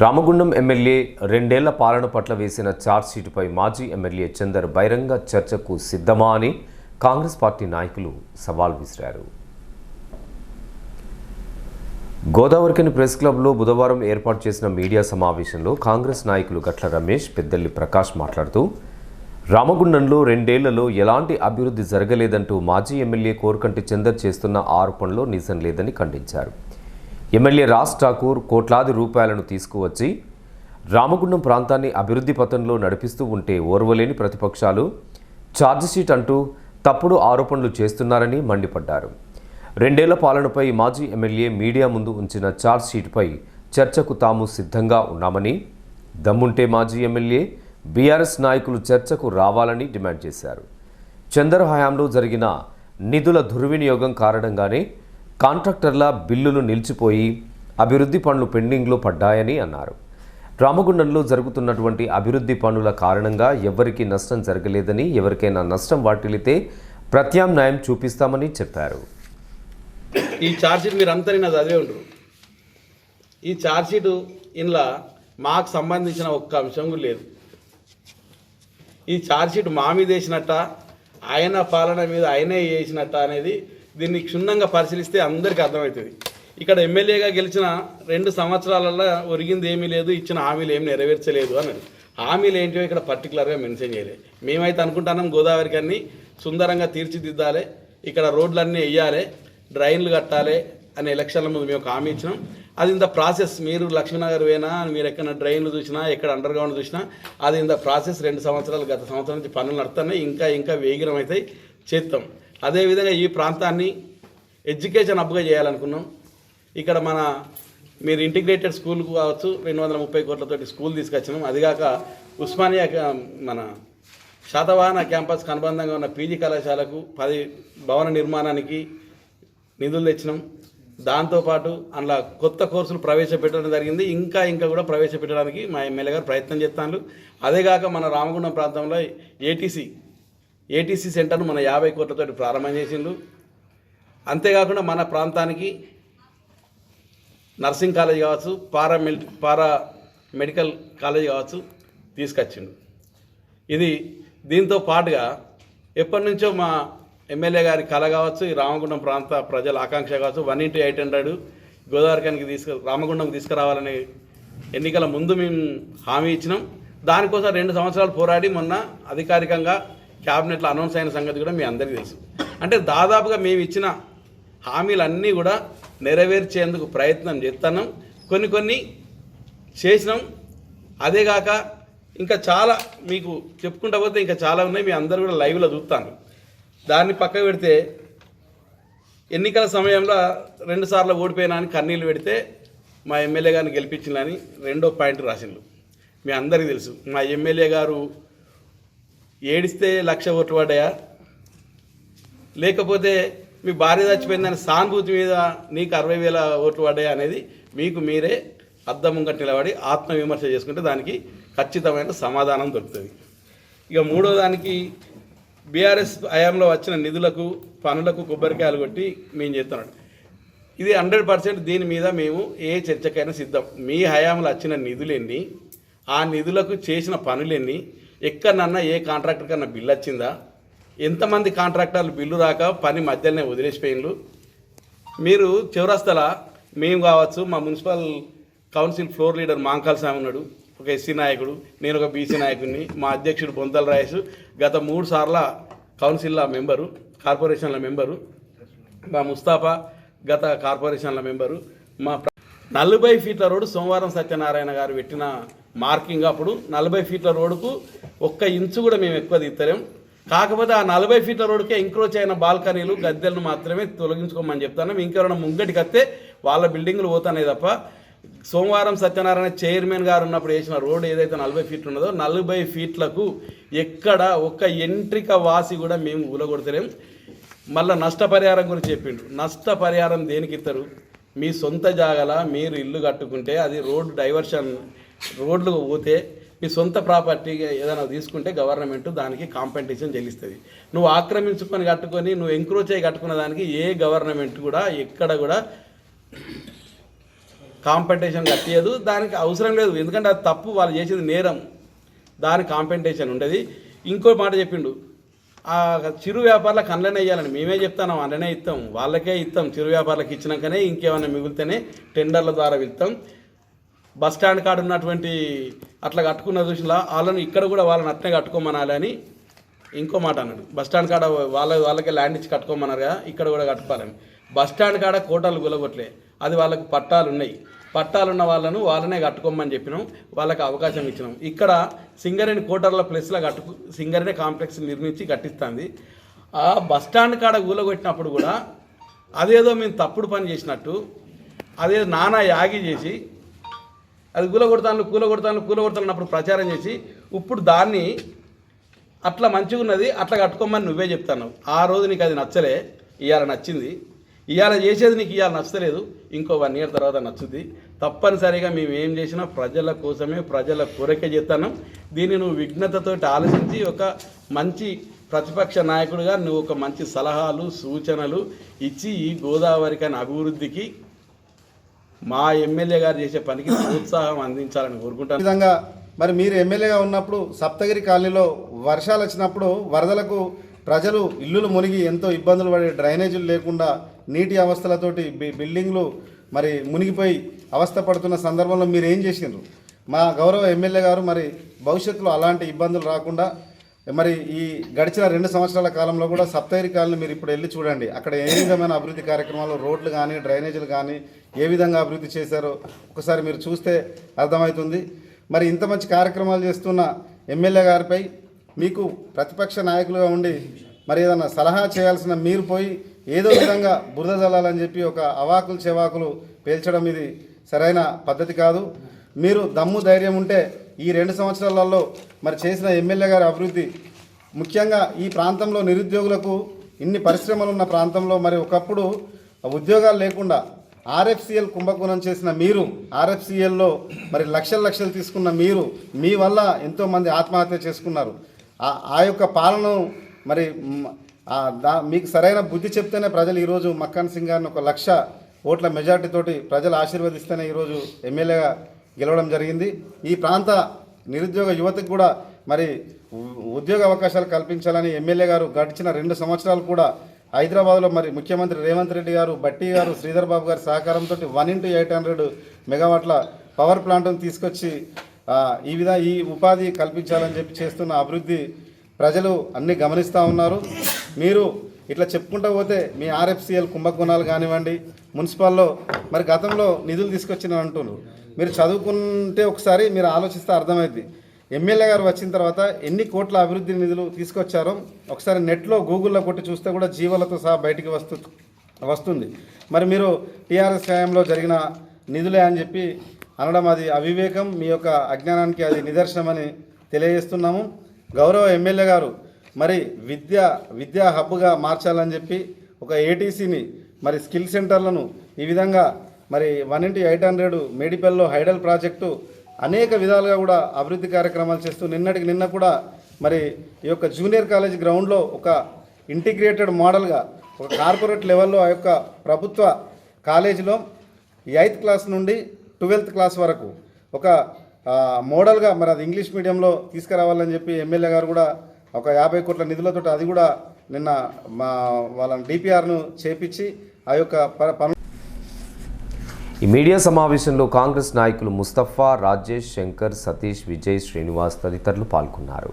Ramagundam MLA రెండేళ్ళ పాలన పట్ల వేసిన ఛార్జ్షీటుపై మాజీ ఎమ్మెల్యే చందర్ బహిరంగ చర్చకు సిద్ధమా అని కాంగ్రెస్ పార్టీ నాయకులు సవాల్ విసిరారు. గోదావరికని ప్రెస్ క్లబ్లో బుధవారం ఏర్పాటు చేసిన మీడియా సమావేశంలో కాంగ్రెస్ నాయకులు గట్ల రమేష్ పెద్దల్లి ప్రకాష్ మాట్లాడుతూ రామగుండంలో రెండేళ్ళలో ఎలాంటి అభివృద్ధి జరగలేదంటూ మాజీ ఎమ్మెల్యే కోరకంటి చందర్ చేస్తున్న ఆరోపణలో నిజం లేదని ఖండించారు. ఎమ్మెల్యే రాజ్ ఠాకూర్ కోట్లాది రూపాయలను తీసుకువచ్చి రామగుండం ప్రాంతాన్ని అభివృద్ధి పథంలో నడిపిస్తూ ఉంటే ఓర్వలేని ప్రతిపక్షాలు ఛార్జిషీట్ అంటూ తప్పుడు ఆరోపణలు చేస్తున్నారని మండిపడ్డారు. రెండేళ్ళ పాలనపై మాజీ ఎమ్మెల్యే మీడియా ముందు ఉంచిన ఛార్జ్షీట్పై చర్చకు తాము సిద్ధంగా ఉన్నామని దమ్ముంటే మాజీ ఎమ్మెల్యే బీఆర్ఎస్ నాయకులు చర్చకు రావాలని డిమాండ్ చేశారు. చందర్ హయాంలో జరిగిన నిధుల దుర్వినియోగం కారణంగానే కాంట్రాక్టర్ల బిల్లులు నిలిచిపోయి అభివృద్ధి పనులు పెండింగ్లో పడ్డాయని అన్నారు. రామగుండంలో జరుగుతున్నటువంటి అభివృద్ధి పనుల కారణంగా ఎవరికీ నష్టం జరగలేదని ఎవరికైనా నష్టం వాటిల్లితే ప్రత్యామ్నాయం చూపిస్తామని చెప్పారు. ఈ ఛార్జ్షీట్ మీరు అంతా నిన్న చదివే ఉండరు. ఈ ఛార్జ్షీట్ ఇందులో మాకు సంబంధించిన ఒక్క అంశం లేదు. ఈ ఛార్జ్షీట్ మా మీద వేసినట్ట ఆయన పాలన మీద ఆయనే వేసినట్ట అనేది దీన్ని క్షుణ్ణంగా పరిశీలిస్తే అందరికీ అర్థమవుతుంది. ఇక్కడ ఎమ్మెల్యేగా గెలిచిన రెండు సంవత్సరాలలో ఒరిగింది ఏమీ లేదు ఇచ్చిన హామీలు ఏమి నెరవేర్చలేదు అని హామీలు ఏంటో ఇక్కడ పర్టికులర్గా మెన్షన్ చేయలేదు మేమైతే అనుకుంటున్నాం గోదావరికి అన్ని సుందరంగా తీర్చిదిద్దాలి ఇక్కడ రోడ్లన్నీ వేయాలి డ్రైన్లు కట్టాలి అనే ఎలక్షన్ల ముందు మేము ఒక హామీ ఇచ్చినాం. అది ఇంత ప్రాసెస్ మీరు లక్ష్మీనగర్ పోయినా మీరు ఎక్కడ డ్రైన్లు చూసినా ఎక్కడ అండర్ గ్రౌండ్ చూసినా అది ఇంత ప్రాసెస్ రెండు సంవత్సరాలు గత సంవత్సరం నుంచి పనులు నడుతున్నాయి ఇంకా ఇంకా వేగిరం అయితే చేస్తాం అదేవిధంగా ఈ ప్రాంతాన్ని ఎడ్యుకేషన్ అప్గా చేయాలనుకున్నాం. ఇక్కడ మన మీరు ఇంటిగ్రేటెడ్ స్కూల్ కావచ్చు రెండు వందల ముప్పై కోట్లతోటి స్కూల్ తీసుకొచ్చినాం. అదిగాక ఉస్మానియా మన శాతవాహన క్యాంపస్కి అనుబంధంగా ఉన్న పీజీ కళాశాలకు పది భవన నిర్మాణానికి నిధులు తెచ్చినాం. దాంతోపాటు అందులో కొత్త కోర్సులు ప్రవేశపెట్టడం జరిగింది. ఇంకా ఇంకా కూడా ప్రవేశపెట్టడానికి మా ఎమ్మెల్యే గారు ప్రయత్నం చేస్తాను అదేగాక మన రామగుండం ప్రాంతంలో ఏటీసీ ఏటీసీ సెంటర్ను మన యాభై కోట్లతోటి ప్రారంభం చేసిండు. అంతేకాకుండా మన ప్రాంతానికి నర్సింగ్ కాలేజ్ కావచ్చు పారా పారా మెడికల్ కాలేజ్ కావచ్చు తీసుకొచ్చిండు. ఇది దీంతో పాటుగా ఎప్పటి నుంచో మా ఎమ్మెల్యే గారి కళ కావచ్చు ఈ రామగుండం ప్రాంత ప్రజల ఆకాంక్ష కావచ్చు వన్ ఇంటూ ఎయిట్ హండ్రెడ్ గోదావరికానికి తీసుకు రామగుండం తీసుకురావాలని ఎన్నికల ముందు మేము హామీ ఇచ్చినాం. దానికోసం రెండు సంవత్సరాలు పోరాడి మొన్న అధికారికంగా క్యాబినెట్లో అనౌన్స్ అయిన సంగతి కూడా మీ అందరికీ తెలుసు. అంటే దాదాపుగా మేము ఇచ్చిన హామీలన్నీ కూడా నెరవేర్చేందుకు ప్రయత్నం చేస్తున్నాం. కొన్ని కొన్ని చేసినాం. అదేగాక ఇంకా చాలా మీకు చెప్పుకుంటా పోతే ఇంకా చాలా ఉన్నాయి. మీ అందరు కూడా లైవ్లో చూస్తాను. దాన్ని పక్కకు పెడితే ఎన్నికల సమయంలో రెండుసార్లు ఓడిపోయినా అని కన్నీళ్ళు పెడితే మా ఎమ్మెల్యే గారిని గెలిపించిందని రెండో పాయింట్ రాసిండు మీ అందరికీ తెలుసు. మా ఎమ్మెల్యే గారు ఏడిస్తే లక్ష ఓట్లు పడ్డాయా? లేకపోతే మీ భార్య చచ్చిపోయిందని సానుభూతి మీద నీకు అరవై వేల ఓట్లు పడ్డాయి అనేది మీకు మీరే అద్దం ముంగట నిలబడి ఆత్మవిమర్శ చేసుకుంటే దానికి ఖచ్చితమైన సమాధానం దొరుకుతుంది. ఇక మూడో దానికి బీఆర్ఎస్ హయాంలో వచ్చిన నిధులకు పనులకు కొబ్బరికాయలు కొట్టి మేము చేస్తున్నాడు ఇది హండ్రెడ్ పర్సెంట్ దీని మీద మేము ఏ చర్చకైనా సిద్ధం. మీ హయాంలో వచ్చిన నిధులెన్ని ఆ నిధులకు చేసిన పనులెన్ని ఎక్కడనన్నా ఏ కాంట్రాక్టర్ కన్నా బిల్లు వచ్చిందా? ఎంతమంది కాంట్రాక్టర్లు బిల్లు రాక పని మధ్యలోనే వదిలేసిపోయిండ్రు మీరు చివరస్తల మేము కావచ్చు మా municipal council floor leader Mankal Swamy ఉన్నాడు ఒక ఎస్సీ నాయకుడు నేను ఒక బీసీ నాయకుడిని మా అధ్యక్షుడు బొంతల రాయేష్ గత మూడు సార్ల కౌన్సిల్ల మెంబరు కార్పొరేషన్ల మెంబరు మా ముస్తాఫా గత కార్పొరేషన్ల మెంబరు మా నలభై ఫీట్ల రోడ్డు సోమవారం సత్యనారాయణ గారు పెట్టిన మార్కింగ్ అప్పుడు నలభై ఫీట్ల రోడ్డుకు ఒక్క ఇంచు కూడా మేము ఎక్కువ తీస్తలేం కాకపోతే ఆ నలభై ఫీట్ల రోడ్డుకే ఎంక్రోచ్ అయిన బాల్కనీలు గద్దెలను మాత్రమే తొలగించుకోమని చెప్తాను ఇంకెవరైనా ముంగటికి వస్తే వాళ్ళ బిల్డింగ్లు పోతానే తప్ప. సోమవారం సత్యనారాయణ చైర్మన్ గారు ఉన్నప్పుడు వేసిన రోడ్డు ఏదైతే నలభై ఫీట్లు ఉన్నదో నలభై ఫీట్లకు ఎక్కడ ఒక్క ఎంట్రిక వాసి కూడా మేము ఊలగొడతలేం. మళ్ళీ నష్టపరిహారం గురించి చెప్పిండు. నష్టపరిహారం దేనికి ఇస్తారు మీ సొంత జాగల మీరు ఇల్లు కట్టుకుంటే అది రోడ్డు డైవర్షన్ రోడ్లు పోతే మీ సొంత ప్రాపర్టీ ఏదైనా తీసుకుంటే గవర్నమెంట్ దానికి కాంపెన్సేషన్ చెల్లిస్తుంది. నువ్వు ఆక్రమించుకొని కట్టుకొని నువ్వు ఎంక్రోచ్ అయ్యి కట్టుకున్న దానికి ఏ గవర్నమెంట్ కూడా ఎక్కడ కూడా కాంపెన్సేషన్ కట్టేయదు దానికి అవసరం లేదు. ఎందుకంటే అది తప్పు వాళ్ళు చేసేది నేరం. దాని కాంపెన్సేషన్ ఉండేది. ఇంకో మాట చెప్పిండు. ఆ చిరు వ్యాపారులకు అందులోనే ఇవ్వాలని మేమే చెప్తాను అందులోనే ఇస్తాం వాళ్ళకే ఇస్తాం చిరు వ్యాపారులకు ఇచ్చినాకనే ఇంకేమైనా మిగిలితేనే టెండర్ల ద్వారా ఇస్తాం బస్ స్టాండ్ కాడ ఉన్నటువంటి అట్లా కట్టుకున్న చూసినా వాళ్ళని ఇక్కడ కూడా వాళ్ళని అట్నే కట్టుకోమనాలి అని ఇంకో మాట అన్నాడు. బస్ స్టాండ్ కాడ వాళ్ళ వాళ్ళకే ల్యాండ్ ఇచ్చి కట్టుకోమన్నారు కదా ఇక్కడ కూడా కట్టుకోవాలని. బస్ స్టాండ్ కాడ కోటలు గులగొట్లే అది వాళ్ళకు పట్టాలు ఉన్నాయి పట్టాలు ఉన్న వాళ్ళను వాళ్ళనే కట్టుకోమని చెప్పినాం. వాళ్ళకి అవకాశం ఇచ్చినాం. ఇక్కడ సింగరేణి కోటర్ల ప్లేస్లో కట్టుకు సింగరేణి కాంప్లెక్స్ నిర్మించి కట్టిస్తుంది. ఆ బస్ స్టాండ్ కాడ గూలగొట్టినప్పుడు కూడా అదేదో మేము తప్పుడు పని చేసినట్టు అదే నానా యాగి చేసి అది కూలగొడతాను కూలగొడతాను కూల కొడతాను కూల అప్పుడు ప్రచారం చేసి ఇప్పుడు దాన్ని అట్లా మంచిగా ఉన్నది అట్లా కట్టుకోమని నువ్వే చెప్తాను ఆ రోజు నీకు అది నచ్చలే ఇవాళ నచ్చింది. ఇవాళ చేసేది నీకు ఇవాళ నచ్చలేదు ఇంకో వన్ ఇయర్ తర్వాత నచ్చుద్ది. తప్పనిసరిగా మేము ఏం చేసినా ప్రజల కోసమే ప్రజల కోరికే చేస్తాను దీన్ని నువ్వు విఘ్నతతో ఆలోచించి ఒక మంచి ప్రతిపక్ష నాయకుడిగా నువ్వు ఒక మంచి సలహాలు సూచనలు ఇచ్చి ఈ గోదావరి కానీ అభివృద్ధికి మా ఎమ్మెల్యే గారు చేసే పనికి ప్రోత్సాహం అందించాలని కోరుకుంటాను. విధంగా మరి మీరు ఎమ్మెల్యేగా ఉన్నప్పుడు సప్తగిరి కాలనీలో వర్షాలు వచ్చినప్పుడు వరదలకు ప్రజలు ఇల్లులు మునిగి ఎంతో ఇబ్బందులు పడే డ్రైనేజీలు లేకుండా నీటి అవస్థలతోటి బిల్డింగ్లు మరి మునిగిపోయి అవస్థ పడుతున్న సందర్భంలో మీరు ఏం చేసినారు మా గౌరవ ఎమ్మెల్యే గారు మరి భవిష్యత్తులో అలాంటి ఇబ్బందులు రాకుండా మరి ఈ గడిచిన రెండు సంవత్సరాల కాలంలో కూడా సప్తగిరి కాలనీ మీరు ఇప్పుడు వెళ్ళి చూడండి. అక్కడ ఏ విధమైన అభివృద్ధి కార్యక్రమాలు రోడ్లు కానీ డ్రైనేజీలు కానీ ఏ విధంగా అభివృద్ధి చేశారో ఒకసారి మీరు చూస్తే అర్థమవుతుంది. మరి ఇంత మంచి కార్యక్రమాలు చేస్తున్న ఎమ్మెల్యే గారిపై మీకు ప్రతిపక్ష నాయకులుగా ఉండి మరి ఏదైనా సలహా చేయాల్సిన మీరు పోయి ఏదో విధంగా బురద జల్లాలని చెప్పి ఒక అవాకులు చెవాకులు పేల్చడం ఇది సరైన పద్ధతి కాదు. మీరు దమ్ము ధైర్యం ఉంటే ఈ రెండు సంవత్సరాలలో మరి చేసిన ఎమ్మెల్యే గారి అభివృద్ధి ముఖ్యంగా ఈ ప్రాంతంలో నిరుద్యోగులకు ఇన్ని పరిశ్రమలు ఉన్న ప్రాంతంలో మరి ఒకప్పుడు ఉద్యోగాలు లేకుండా ఆర్ఎఫ్సిఎల్ కుంభకోణం చేసిన మీరు ఆర్ఎఫ్సిఎల్లో మరి లక్షల లక్షలు తీసుకున్న మీరు మీ వల్ల ఎంతోమంది ఆత్మహత్య చేసుకున్నారు. ఆ- యొక్క పాలన మరి దా మీకు సరైన బుద్ధి చెప్తేనే ప్రజలు ఈరోజు మక్కన్ సింగ్ గారిని ఒక లక్ష ఓట్ల మెజార్టీతోటి ప్రజలు ఆశీర్వదిస్తేనే ఈరోజు ఎమ్మెల్యేగా గెలవడం జరిగింది. ఈ ప్రాంత నిరుద్యోగ యువతకు కూడా మరి ఉ- ఉద్యోగ అవకాశాలు కల్పించాలని ఎమ్మెల్యే గారు గడిచిన రెండు సంవత్సరాలు కూడా హైదరాబాద్లో మరి ముఖ్యమంత్రి రేవంత్ రెడ్డి గారు బట్టి గారు శ్రీధర్ బాబు గారి సహకారంతో వన్ ఇంటూ ఎయిట్ హండ్రెడ్ మెగావాట్ల పవర్ ప్లాంట్ను తీసుకొచ్చి ఈ విధ ఈ ఉపాధి కల్పించాలని చెప్పి చేస్తున్న అభివృద్ధి ప్రజలు అన్నీ గమనిస్తూ ఉన్నారు. మీరు ఇట్లా చెప్పుకుంటూ పోతే మీ ఆర్ఎఫ్సిఎల్ కుంభకోణాలు కానివ్వండి మున్సిపాల్లో మరి గతంలో నిధులు తీసుకొచ్చిన అంటున్నారు మీరు చదువుకుంటే ఒకసారి మీరు ఆలోచిస్తే అర్థమైంది ఎమ్మెల్యే గారు వచ్చిన తర్వాత ఎన్ని కోట్ల అభివృద్ధి నిధులు తీసుకొచ్చారో ఒకసారి నెట్లో గూగుల్లో కొట్టి చూస్తే కూడా జీవోలతో సహా బయటికి వస్తు వస్తుంది. మరి మీరు టీఆర్ఎస్ హయాంలో జరిగిన నిధులే అని చెప్పి అనడం అది అవివేకం మీ యొక్క అజ్ఞానానికి అది నిదర్శనమని తెలియజేస్తున్నాము. గౌరవ ఎమ్మెల్యే గారు మరి విద్య విద్యా హబ్గా మార్చాలని చెప్పి ఒక ఏటీసీని మరి స్కిల్ సెంటర్లను ఈ విధంగా మరి వన్ ఇంటూ ఎయిట్ హండ్రెడ్ మేడిపల్లో హైడల్ ప్రాజెక్టు అనేక విధాలుగా కూడా అభివృద్ధి కార్యక్రమాలు చేస్తూ నిన్నటికి నిన్న కూడా మరి ఈ యొక్క జూనియర్ కాలేజ్ గ్రౌండ్లో ఒక ఇంటిగ్రేటెడ్ మోడల్గా ఒక కార్పొరేట్ లెవెల్లో ఆ యొక్క ప్రభుత్వ కాలేజీలో ఎయిత్ క్లాస్ నుండి ట్వెల్త్ క్లాస్ వరకు ఒక మోడల్గా మరి అది ఇంగ్లీష్ మీడియంలో తీసుకురావాలని చెప్పి ఎమ్మెల్యే గారు కూడా ఒక యాభై కోట్ల నిధులతో అది కూడా నిన్న మా వాళ్ళ డిపిఆర్ను చేపించి ఆ యొక్క ప- ఈ మీడియా సమావేశంలో కాంగ్రెస్ నాయకులు ముస్తఫా రాజేష్ శంకర్ సతీష్ విజయ్ శ్రీనివాస్ తదితరులు పాల్గొన్నారు.